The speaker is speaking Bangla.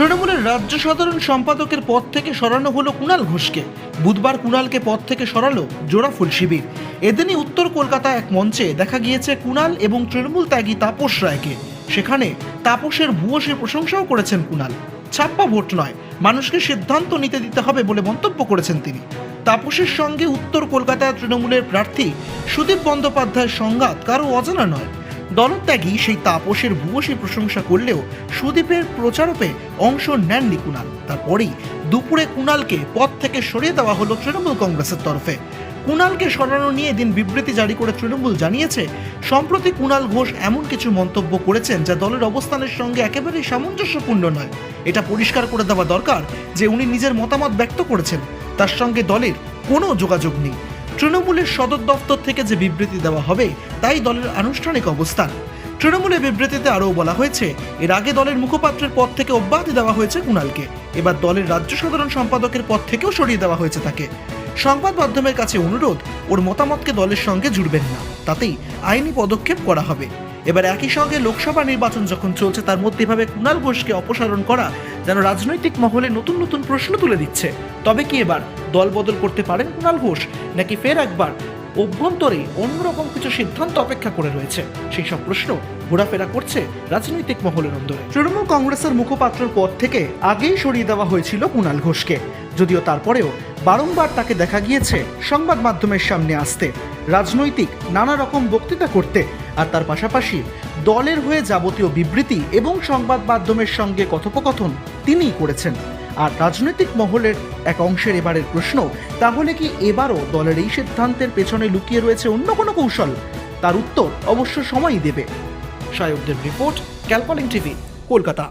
তৃণমূলের রাজ্য সাধারণ সম্পাদকের পদ থেকে সরানো হলো কুণাল ঘোষকে। বুধবার কুণালকে পদ থেকে সরালো জোড়াফুল শিবির। এদিনই উত্তর কলকাতা এক মঞ্চে দেখা গিয়েছে কুণাল এবং তৃণমূল ত্যাগী তাপস রায়কে। সেখানে তাপসের ভূয়সী প্রশংসাও করেছেন কুণাল। ছাপ্পা ভোট নয়, মানুষকে সিদ্ধান্ত নিতে দিতে হবে বলে মন্তব্য করেছেন তিনি। তাপসের সঙ্গে উত্তর কলকাতায় তৃণমূলের প্রার্থী সুদীপ বন্দ্যোপাধ্যায়ের সংঘাত কারও অজানা নয়। দলত্যাগী সেই তাপসের ভূয়সী প্রশংসা করলেও সুদীপের প্রচারপে অংশ নেননি কুণাল। তারপরেই দুপুরে কুণালকে পদ থেকে সরিয়ে দেওয়া হলো তৃণমূল কংগ্রেসের তরফে। কুণালকে সরানো নিয়ে দিন বিবৃতি জারি করে তৃণমূল জানিয়েছে, সম্প্রতি কুণাল ঘোষ এমন কিছু মন্তব্য করেছেন যা দলের অবস্থানের সঙ্গে একেবারেই সামঞ্জস্যপূর্ণ নয়। এটা পরিষ্কার করে দেওয়া দরকার যে উনি নিজের মতামত ব্যক্ত করেছেন। তার সঙ্গে দলের কোনো যোগাযোগ নেই। তৃণমূলের সদর দফতর থেকে যে বিবৃতি দেওয়া হবে, তাই দলের আনুষ্ঠানিক অবস্থান। তৃণমূলের বিবৃতিতে আরও বলা হয়েছে, এর আগে দলের মুখপাত্রের পদ থেকে অব্যাহতি দেওয়া হয়েছে কুণালকে। এবার দলের রাজ্য সাধারণ সম্পাদকের পদ থেকেও সরিয়ে দেওয়া হয়েছে তাকে। সংবাদ মাধ্যমের কাছে অনুরোধ, ওর মতামতকে দলের সঙ্গে জুড়বেন না। তাতেই আইনি পদক্ষেপ করা হবে। এবার একই সঙ্গে লোকসভা নির্বাচন যখন চলছে, তার মধ্যে এভাবে কুণাল ঘোষকে অপসারণ করা যেন রাজনৈতিক মহলে নতুন নতুন প্রশ্ন তুলে দিচ্ছে। তবে কি এবার দল বদল করতে পারেন কুণাল ঘোষ, নাকি ফের একবার অভ্যন্তরে অন্যরকম কিছু সিদ্ধান্ত অপেক্ষা করে রয়েছে? সেই সব প্রশ্ন ঘোরাফেরা করছে রাজনৈতিক মহলের অন্দরে। তৃণমূল কংগ্রেসের মুখপাত্রের পদ থেকে আগেই সরিয়ে দেওয়া হয়েছিল কুণাল ঘোষকে। যদিও তারপরেও বারংবার তাকে দেখা গিয়েছে সংবাদ মাধ্যমের সামনে আসতে। রাজনৈতিক নানা রকম বক্তৃতা করতে আর তার পাশাপাশি দলের হয়ে যাবতীয় বিবৃতি এবং সংবাদ মাধ্যমের সঙ্গে কথোপকথন তিনিই করেছেন। আর রাজনৈতিক মহলের এক অংশের এবারের প্রশ্ন, তাহলে কি এবারও দলের এই সিদ্ধান্তের পেছনে লুকিয়ে রয়েছে অন্য কোনো কৌশল? তার উত্তর অবশ্য সময়ই দেবে। সায়কদের রিপোর্ট, ক্যালকলিং টিভি, কলকাতা।